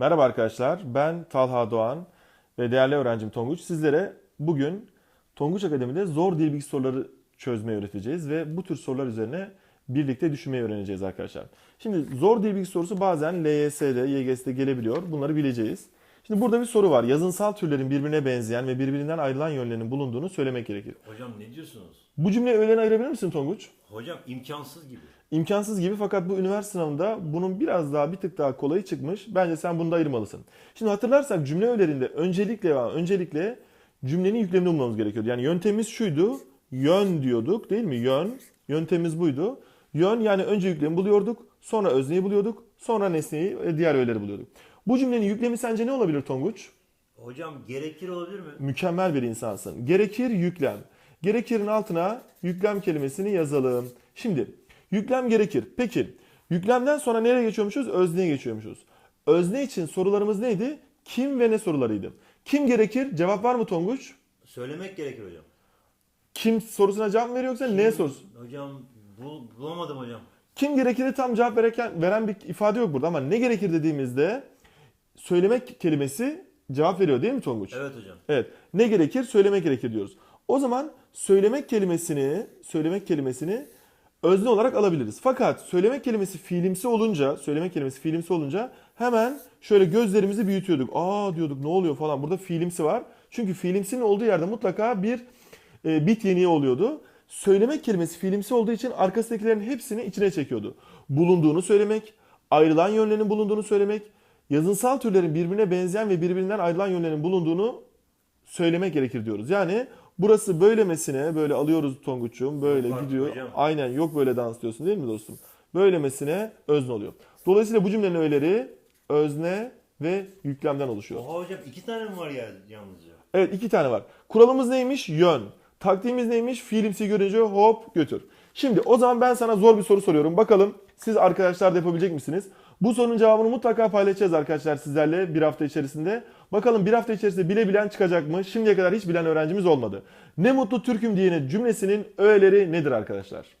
Merhaba arkadaşlar, ben Talha Doğan ve değerli öğrencim Tonguç. Sizlere bugün Tonguç Akademi'de zor dil bilgi soruları çözmeyi öğreteceğiz ve bu tür sorular üzerine birlikte düşünmeyi öğreneceğiz arkadaşlar. Şimdi zor dil bilgi sorusu bazen LYS'de, YGS'de gelebiliyor. Bunları bileceğiz. Şimdi burada bir soru var. Yazınsal türlerin birbirine benzeyen ve birbirinden ayrılan yönlerinin bulunduğunu söylemek gerekir. Hocam ne diyorsunuz? Bu cümleyi öğelerine ayırabilir misin Tonguç? Hocam imkansız gibi. İmkansız gibi fakat bu üniversite sınavında bunun biraz daha bir tık daha kolayı çıkmış. Bence sen bunu da ayırmalısın. Şimdi hatırlarsak cümle öğelerinde öncelikle ve öncelikle cümlenin yüklemini bulmamız gerekiyordu. Yani yöntemimiz şuydu. Yön diyorduk değil mi? Yön. Yöntemimiz buydu. Yön yani önce yüklemi buluyorduk. Sonra özneyi buluyorduk. Sonra nesneyi ve diğer öğeleri buluyorduk. Bu cümlenin yüklemi sence ne olabilir Tonguç? Hocam gerekir olabilir mi? Mükemmel bir insansın. Gerekir yüklem. Gerekirin altına yüklem kelimesini yazalım. Şimdi yüklem gerekir. Peki yüklemden sonra nereye geçiyormuşuz? Özneye geçiyormuşuz. Özne için sorularımız neydi? Kim ve ne sorularıydı? Kim gerekir? Cevap var mı Tonguç? Söylemek gerekir hocam. Kim sorusuna cevap mı veriyor yoksa ne sorusu? Hocam bul, bulamadım hocam. Kim gerekiri tam cevap vereken, veren bir ifade yok burada ama ne gerekir dediğimizde söylemek kelimesi cevap veriyor değil mi Tonguç? Evet hocam. Evet. Ne gerekir? Söylemek gerekir diyoruz. O zaman söylemek kelimesini, söylemek kelimesini özne olarak alabiliriz. Fakat söylemek kelimesi fiilimsi olunca, söylemek kelimesi fiilimsi olunca hemen şöyle gözlerimizi büyütüyorduk. Aa diyorduk ne oluyor falan. Burada fiilimsi var. Çünkü fiilimsinin olduğu yerde mutlaka bir e, bit yeniği oluyordu. Söylemek kelimesi fiilimsi olduğu için arkasındakilerin hepsini içine çekiyordu. Bulunduğunu söylemek, ayrılan yönlerinin bulunduğunu söylemek, yazınsal türlerin birbirine benzeyen ve birbirinden ayrılan yönlerin bulunduğunu söylemek gerekir diyoruz. Yani burası böylemesine böyle alıyoruz Tonguç'um böyle artık gidiyor. hocam. Aynen yok böyle dans diyorsun değil mi dostum? Böylemesine özne oluyor. Dolayısıyla bu cümlenin öğeleri özne ve yüklemden oluşuyor. Oha hocam iki tane mi var ya yalnızca? Evet iki tane var. Kuralımız neymiş? Yön. Taktiğimiz neymiş? Fiilimsi görünce hop götür. Şimdi o zaman ben sana zor bir soru soruyorum. Bakalım siz arkadaşlar da yapabilecek misiniz? Bu sorunun cevabını mutlaka paylaşacağız arkadaşlar sizlerle bir hafta içerisinde. Bakalım bir hafta içerisinde bilebilen çıkacak mı? Şimdiye kadar hiç bilen öğrencimiz olmadı. Ne mutlu Türk'üm diyene cümlesinin öğeleri nedir arkadaşlar?